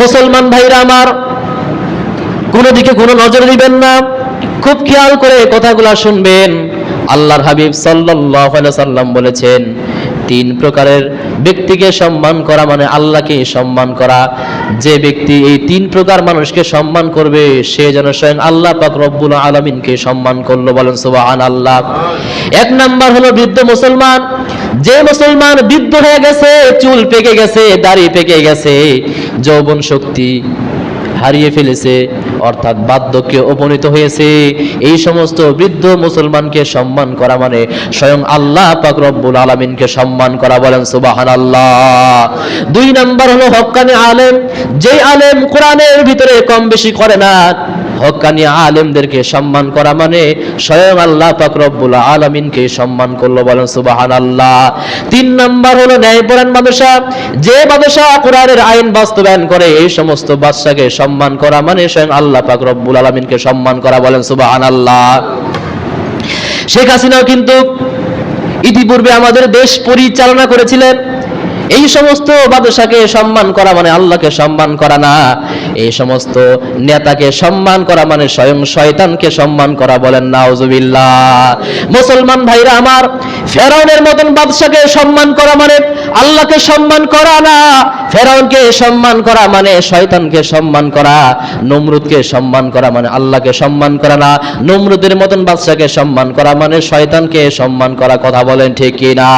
মুসলমান ভাইরা আমার, কোনো দিকে কোনো নজর দিবেন না, খুব খেয়াল করে কথাগুলো শুনবেন। আল্লাহর হাবিব আলাইহি সাল্লাম বলেছেন, তিন প্রকারের ব্যক্তিকে সম্মান করা মানে আল্লাহকে সম্মান করা। যে ব্যক্তি এই তিন প্রকার মানুষকে সম্মান করবে, সে যেন স্বয়ং আল্লাহ পাক রব্বুল আলামিনকে সম্মান করল বলেন সুবহানাল্লাহ। এক নাম্বার হলো বৃদ্ধ মুসলমান। যে মুসলমান বৃদ্ধ হয়ে গেছে, চুল পেকে গেছে, দাড়ি পেকে গেছে, যৌবন শক্তি হারিয়ে ফেলেছে, অর্থাৎ বার্ধক্যে উপনীত হয়েছে। এই সমস্ত বৃদ্ধ মুসলমানকে সম্মান করা মানে স্বয়ং আল্লাহ পাক আলামিনকে সম্মান করা বলেন সুবহানাল্লাহ। দুই নাম্বার হলো হক্কানি আলেম। যেই আলেম কোরআনের ভিতরে কম বেশি করে না হক্কানি আলেমদেরকে সম্মান করা মানে স্বয়ং আল্লাহ রব্বুল আলামিনকে সম্মান করল বলেন সুবহানাল্লাহ। তিন নাম্বার হলো ন্যায়পরায়ণ বাদশা যে বাদশা কোরআনের আইন বাস্তবায়ন করে, এই সমস্ত বাদশাকে সম্মান করা মানে স্বয়ং আল্লাহ পাক রব্বুল আলামিনকে সম্মান করা বলেন সুবহানাল্লাহ। শেখ হাসিনাও কিন্তু ইতিপূর্বে আমাদের দেশ পরিচালনা করেছিলেন। এই সমস্ত বাদশাকে সম্মান করা মানে আল্লাহকে সম্মান করা না। এই সমস্ত নেতাকে সম্মান করা মানে স্বয়ং শয়তানকে সম্মান করা বলেন নাউজুবিল্লাহ। মুসলমান ভাইরা আমার, ফেরাউনের মতন বাদশাকে সম্মান করা মানে আল্লাহকে সম্মান করা না। ফেরাউনকে সম্মান করা মানে শয়তানকে সম্মান করা, নমরুদকে সম্মান করা মানে আল্লাহকে সম্মান করা না, নমরুদের মতন বাদশাকে সম্মান করা মানে শয়তানকে সম্মান করা কথা বলেন ঠিক না?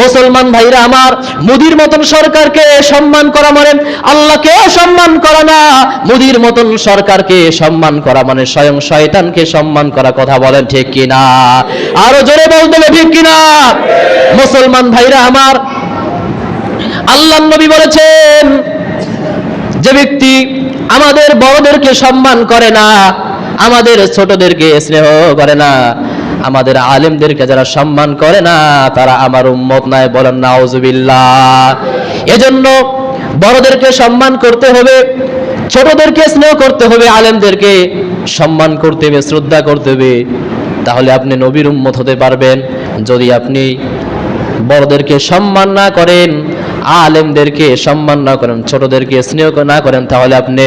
মুসলমান ভাইরা আমার, মুদির মতন সরকারকে সম্মান করা মানে আল্লাহকে সম্মান করা না, মুদির মতন সরকারকে সম্মান করা মানে স্বয়ং শয়তানকে সম্মান করা কথা বলেন ঠিক কি না? আরও জোরে বলতে ঠিক কি না? মুসলমান ভাইরা আমার আল্লাহ নবী বলেছেন, যে ব্যক্তি আমাদের বড়দেরকে সম্মান করে না, আমাদের ছোটদেরকে স্নেহ করে না, আমাদের আলেমদেরকে যারা সম্মান করে না, তারা আমার উম্মত নাই বলেন নাউজুবিল্লাহ। এজন্য বড়দেরকে সম্মান করতে হবে, ছোটদেরকে স্নেহ করতে হবে, আলেমদেরকে সম্মান করতে হবে, শ্রদ্ধা করতে হবে। তাহলে আপনি নবীর উম্মত হতে পারবেন। যদি আপনি বড়দেরকে সম্মান না করেন আলেমদেরকে সম্মান না করেন, ছোটদেরকে স্নেহ না করেন, তাহলে আপনি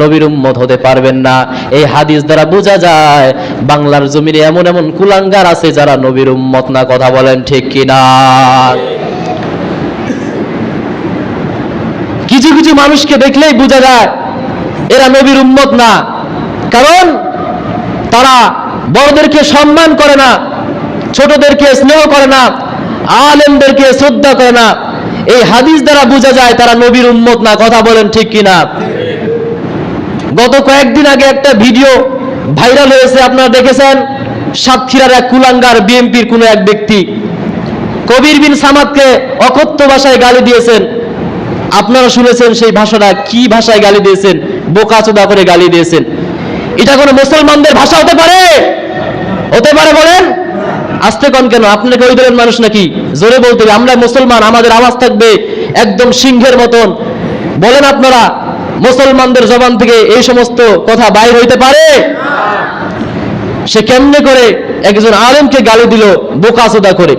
নবীর উম্মত হতে পারবেন না। এই হাদিস দ্বারা বোঝা যায়, বাংলার জমিনে এমন এমন কুলাঙ্গার আছে যারা নবীর উম্মত না, কথা বলেন ঠিক কিনা? কিছু কিছু মানুষকে দেখলেই বোঝা যায়, এরা নবীর উম্মত না। কারণ তারা বড়দেরকে সম্মান করে না, ছোটদেরকে স্নেহ করে না, আলেমদেরকে শ্রদ্ধা করে না। এই হাদিস দ্বারা বোঝা যায় তারা নবীর উম্মত না, কথা বলেন ঠিক কিনা? গত কয়েকদিন আগে একটা ভিডিও ভাইরাল হয়েছে, আপনারা দেখেছেন? সাতক্ষীরার এক কুলাঙ্গার বিএনপির কোনো এক ব্যক্তি। কবির বিন সামাদকে অকথ্য ভাষায় গালি দিয়েছেন। আপনারা শুনেছেন সেই ভাষাটা কি ভাষায় গালি দিয়েছেন? বোকাচোদা করে গালি দিয়েছেন। এটা কোনো মুসলমানদের ভাষা হতে পারে? হতে পারে বলেন? আসতে কন কেন? আপনাকে ওই দলের মানুষ নাকি? জোরে বলতে হবে, আমরা মুসলমান, আমাদের আওয়াজ থাকবে একদম সিংহের মতন। বলেন আপনারা, মুসলমানদের জবান থেকে এই সমস্ত কথা বাইর হইতে পারে? সে কেমনে করে একজন আলেমকে গালি দিল বোকাচোদা করে।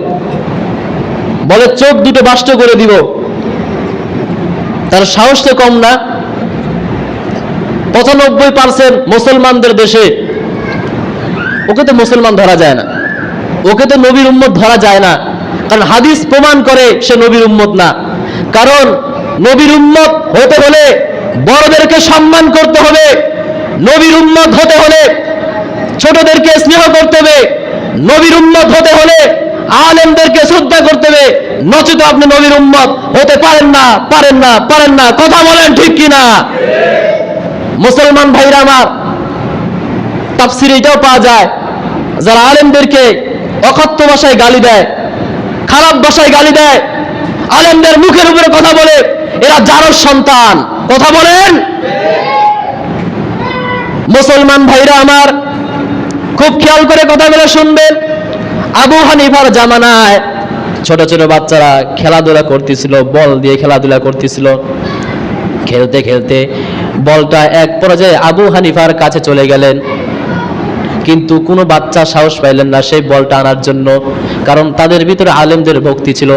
বলে, চোখ দুটো বাষ্ট করে দিব। তার সাহস তো কম না। পঁচানব্বই পার্সেন্ট মুসলমানদের দেশে। ওকে তো মুসলমান ধরা যায় না। ওকে তো নবীর উম্মত ধরা যায় না। কারণ হাদিস প্রমাণ করে সে নবীর উম্মত না। কারণ নবীর উম্মত হতে হলে বড়দেরকে সম্মান করতে হবে। নবীর উম্মত হতে হলে ছোটদেরকে স্নেহ করতে হবে। নবীর উম্মত হতে হলে আলেমদেরকে শ্রদ্ধা করতে হবে। নচেত আপনি নবীর উম্মত হতে পারেন না পারেন না পারেন না। কথা বলেন ঠিক কিনা? মুসলমান ভাইরা আমার, তাফসির এটাও পাওয়া যায়। যারা আলেমদেরকে অকথ্য ভাষায় গালি দেয়, খারাপ ভাষায় গালি দেয়, আলেমদের মুখের উপরে কথা বলে, এরা যারর সন্তান। কথা বলেন? মুসলমান ভাইরা আমার, খুব খেয়াল করে কথাগুলো শুনবেন। আবু হানিফার জামানায় ছোট ছোট বাচ্চারা খেলাধুলা করতেছিল, বল দিয়ে খেলাধুলা করতেছিল। খেলতে খেলতে বলটা এক পর্যায়ে আবু হানিফার কাছে চলে গেলেন। কিন্তু কোনো বাচ্চা সাহস পাইলেন না সেই বলটা আনার জন্য, কারণ তাদের ভিতরে আলেমদের ভক্তি ছিল।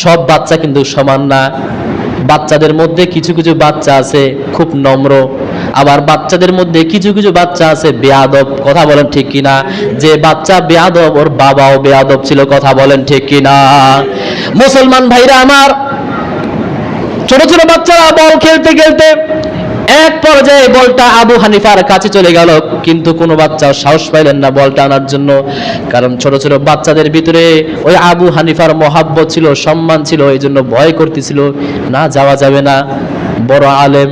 সব বাচ্চা কিন্তু সমান না। বাচ্চাদের মধ্যে কিছু কিছু বাচ্চা আছে খুব নম্র, আবার বাচ্চাদের মধ্যে কিছু কিছু বাচ্চা আছে বেয়াদব, কথা বলেন ঠিক কিনা? যে বাচ্চা বেয়াদব, ওর বাবাও বেয়াদব ছিল, কথা বলেন ঠিক কিনা? মুসলমান ভাইরা আমার, ছোট ছোট বাচ্চারা বল খেলতে খেলতে এক পর্যায়ে বলটা আবু হানিফার কাছে চলে গেল, কিন্তু কোনো বাচ্চা সাহস পাইলেন না বলটা আনার জন্য, কারণ ছোট ছোট বাচ্চাদের ভিতরে ওই আবু হানিফার মহাব্বত ছিল, সম্মান ছিল এই জন্য ভয় করতেছিল, না, যাওয়া যাবে না, বড় আলেম।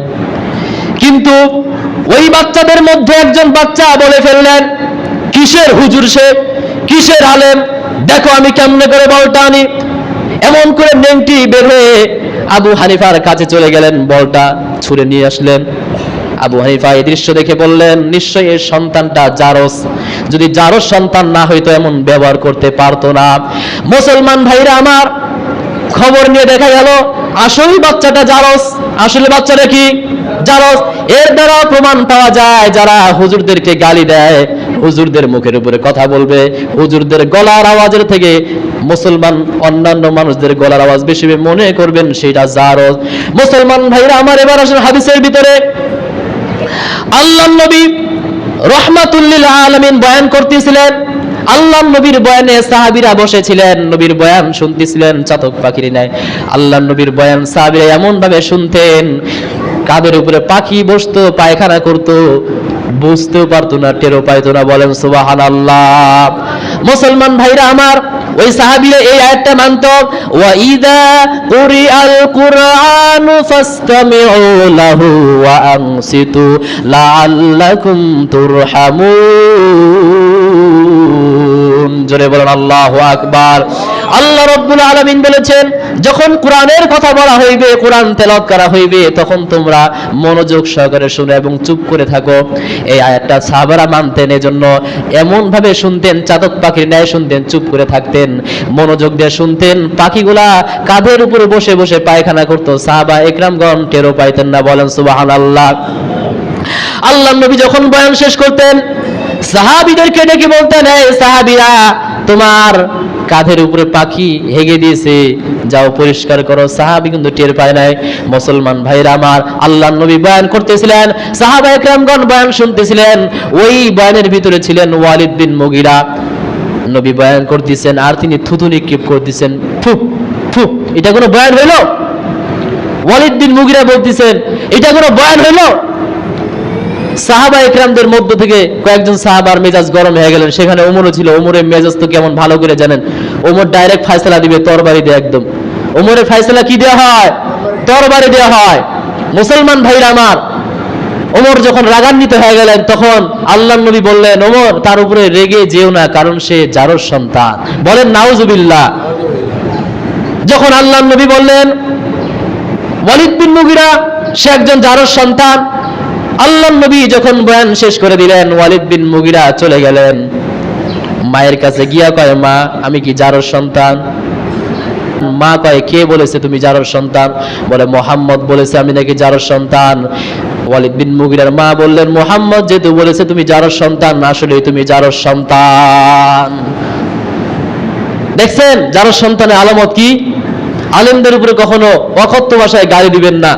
কিন্তু ওই বাচ্চাদের মধ্যে একজন বাচ্চা বলে ফেললেন, কিসের হুজুর সে? কিসের আলেম? দেখো আমি কেমনে করে বলটা আনি। এমন করে নেংটি বের হয়ে আবু হানিফার কাছে চলে গেলেন, বলটা ছুঁড়ে নিয়ে আসলেন। আবু হানিফা এই দৃশ্য দেখে বললেন, নিশ্চয়ই এর সন্তানটা জারস। যদি জারস সন্তান না হইতো, এমন ব্যবহার করতে পারতো না। মুসলমান ভাইরা আমার, খবর নিয়ে দেখা গেল, আসলে বাচ্চাটা জারস। আসলে বাচ্চাটা কি? জারস। এর দ্বারা প্রমাণ পাওয়া যায়, যারা হুজুরদেরকে গালি দেয়, হুজুরদের মুখের উপরে কথা বলবে, হুজুরদের গলার আওয়াজের থেকে মুসলমান অন্যান্য মানুষদের গলার আওয়াজ বেশি মনে করবেন সেটা জারস মুসলমান ভাইরা, আমার এবার আসেন হাদিসের ভিতরে। আল্লাহ নবী রহমাতুল্লিল আলমিন বয়ান করতেছিলেন। আল্লাহ নবীর বয়ানে সাহাবিরা বসেছিলেন, নবীর বয়ান শুনতেছিলেন, চাতক পাখির নাই আল্লাহ নবীর বয়ান সাহাবিরা এমন ভাবে শুনতেন, কাদের উপরে পাখি বসতো, পায়খানা করতো, বুঝতেও পারতো না টেরো পাইতো না, বলেন সুবাহান আল্লাহ মুসলমান ভাইরা, আমার ওই সাহাবিরা এই আয়াতটা মানত, ওয়া ইদা কুরিআল কুরআনু ফাসতামিউ লাহু ওয়া আনসিতু লাআল্লাকুম তুরহামুন। জোরে বলেন, আল্লাহু আকবার। আল্লাহ রাব্বুল আলামিন বলেছেন যখন কোরআনের কথা বলা হইবে, কোরআন তেলাওয়াত করা হইবে, তখন তোমরা মনোযোগ সহকারে শুনো এবং চুপ করে থাকো। এই আয়াতটা সাহাবারা মানতেন, এজন্য এমন ভাবে শুনতেন, চাতক পাখির ন্যায় শুনতেন, চুপ করে থাকতেন, মনোযোগ দিয়ে শুনতেন। পাখিগুলা কাঁধের উপরে বসে বসে পায়খানা করতো। সাহাবা একরামগণ টেরো পাইতেন না, বলেন সুবাহান আল্লাহ আল্লাহ নবী যখন বয়ান শেষ করতেন, সাহাবিদেরকে ডেকে বলতেন, এই সাহাবিরা, তোমার কাঁধের উপরে পাখি হেগে দিয়েছে, যাও পরিষ্কার করো। সাহাবি কিন্তু টের পায় নাই। মুসলমান ভাইরা আমার, আল্লাহ নবী বয়ান করতেছিলেন, সাহাবা একরামগণ বয়ান শুনতেছিলেন, ওই বয়ানের ভিতরে ছিলেন ওয়ালিদ বিন মুগিরা। নবী বয়ান করতেছেন, আর তিনি থুতু নিক্ষেপ করতেছেন। ফু ফু, এটা কোনো বয়ান হইল? ওয়ালিদ বিন মুগিরা বলতেছেন, এটা কোনো বয়ান হইল? সাহাবা একরামদের মধ্য থেকে কয়েকজন সাহাবার মেজাজ গরম হয়ে গেলেন। সেখানে ওমরও ছিল। ওমরের মেজাজ তো কেমন ভালো করে জানেন। ওমর ডাইরেক্ট ফায়সালা দিবে, তরবারি দিয়ে একদম। ওমরের ফায়সালা কি দেওয়া হয়? তরবারি দেওয়া হয়। মুসলমান ভাইরা আমার, ওমর যখন রাগান্বিত হয়ে গেলেন, তখন আল্লাহ নবী বললেন, ওমর, তার উপরে রেগে যেও না, কারণ সে জারর সন্তান। বলেন, নাউজুবিল্লাহ। যখন আল্লাহ নবী বললেন, ওয়ালিদ বিন মুগিরা, সে একজন জারর সন্তান। আল্লাহ নবী যখন বয়ান শেষ করে দিলেন, ওয়ালিদ বিন মুগিরা চলে গেলেন। মায়ের কাছে গিয়া কয়, মা, আমি কি জারর সন্তান? মা কয়, কে বলেছে তুমি জারর সন্তান? বলে, মোহাম্মদ বলেছে আমি নাকি জারর সন্তান। ওয়ালিদ বিন মুগিরার মা বললেন, মোহাম্মদ যেহেতু বলেছে তুমি জারর সন্তান আসলে তুমি জারর সন্তান। দেখছেন যার সন্তানের আলামত কি? আলেমদের উপরে কখনো অকথ্য ভাষায় গালি দিবেন না।